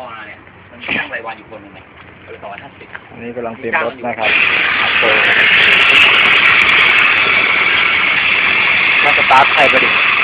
มื่อวานเนี่ยมันมีช่างรายวันอยู่คนหนึ่งไงเอาไปสองร้อยห้าสิบอันนี้กำลังเตรียมรถนะครับโตน่าจะตาร์ทไทยประดิษฐ์สุด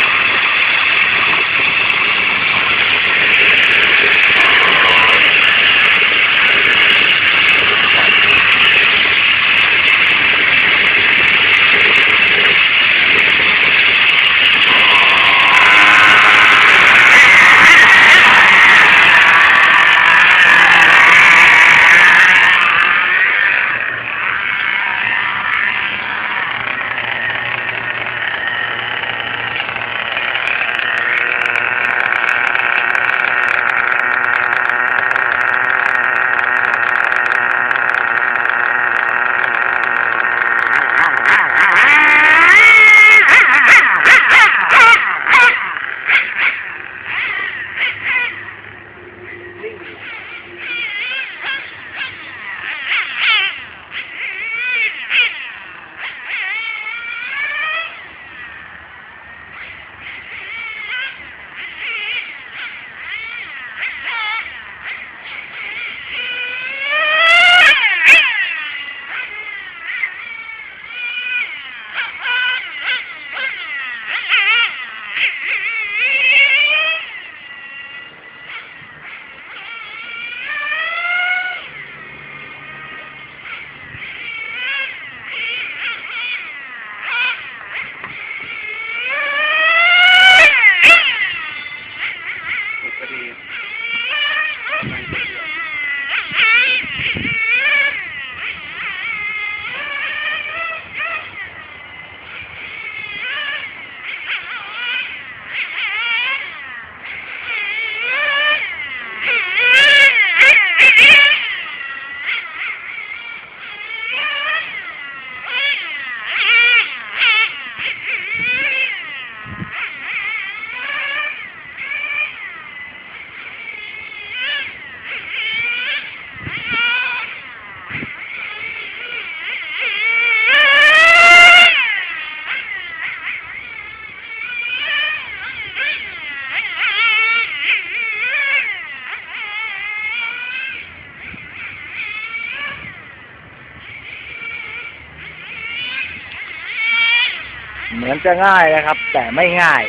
เหมือนจะง่ายนะครับ แต่ไม่ง่าย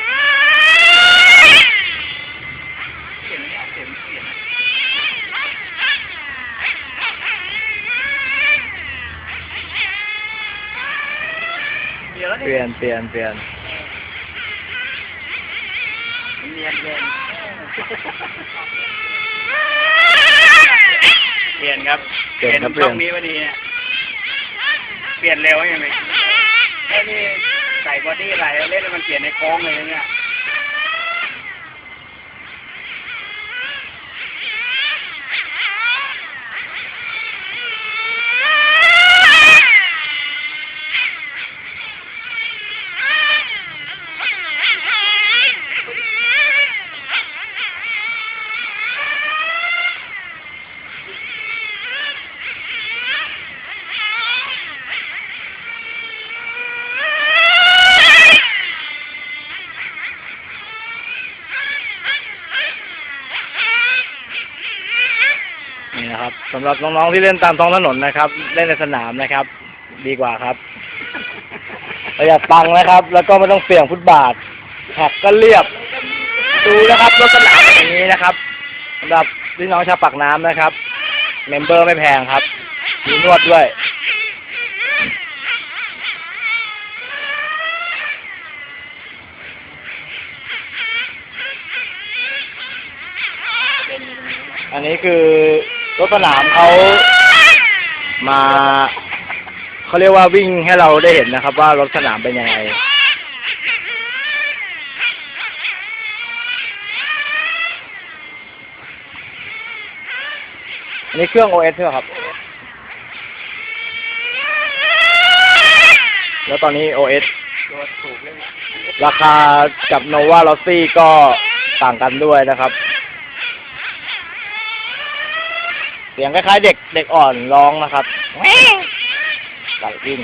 เปลี่ยนไม่เอาเปลี่ยนเปลี่ยนเปลี่ยนแล้วเปนี่ลี่ยนเปลี่ยนเปลี่ยนเนียนเนียนเปลี่ยนครับเปลี่ยนครับเปช่ลี่อยงนนี้พอดีเนี่ยเปลี่ยนเร็วใช่ไหมไอ้นี่ ใส่บอดี้อะไรเล่นมันเปลี่ยนในโค้งเลยเนี่ย นะครับสำหรับน้องๆที่เล่นตามท้องถนนนะครับ เล่นในสนามนะครับ ดีกว่าครับประหยัดตังค์นะครับ แล้วก็ไม่ต้องเสี่ยงฟุตบาทแท็กก็เรียบดูนะครับรถสนามอย่างนี้นะครับสำหรับพี่น้องชาวปากน้ำนะครับ เมมเบอร์ไม่แพงครับมีนวดด้วยอันนี้คือ รถสนามเขามาเขาเรียกว่าวิ่งให้เราได้เห็นนะครับ ว่ารถสนามเป็นยังไงอันนี้เครื่อง OS ใช่ไหมครับ แล้วตอนนี้ OS ตัวถูกเลยราคากับ Nova l o s s y ก็ต่างกันด้วยนะครับ เสียงคล้ายๆเด็กเด็กอ่อนร้องนะครับไก่วิ่ง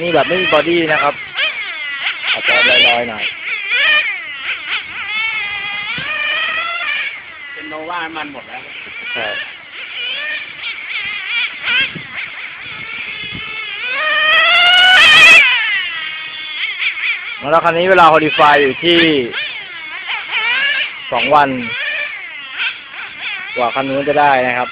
นี่แบบไม่มีบอดี้นะครับอาจจะลอยๆหน่อยเป็นโนว่ามันหมดแล้วใช่ แล้วคันนี้เวลาฮอลิฟายอยู่ที่สองวัน กว่าคันนู้นจะได้นะครับ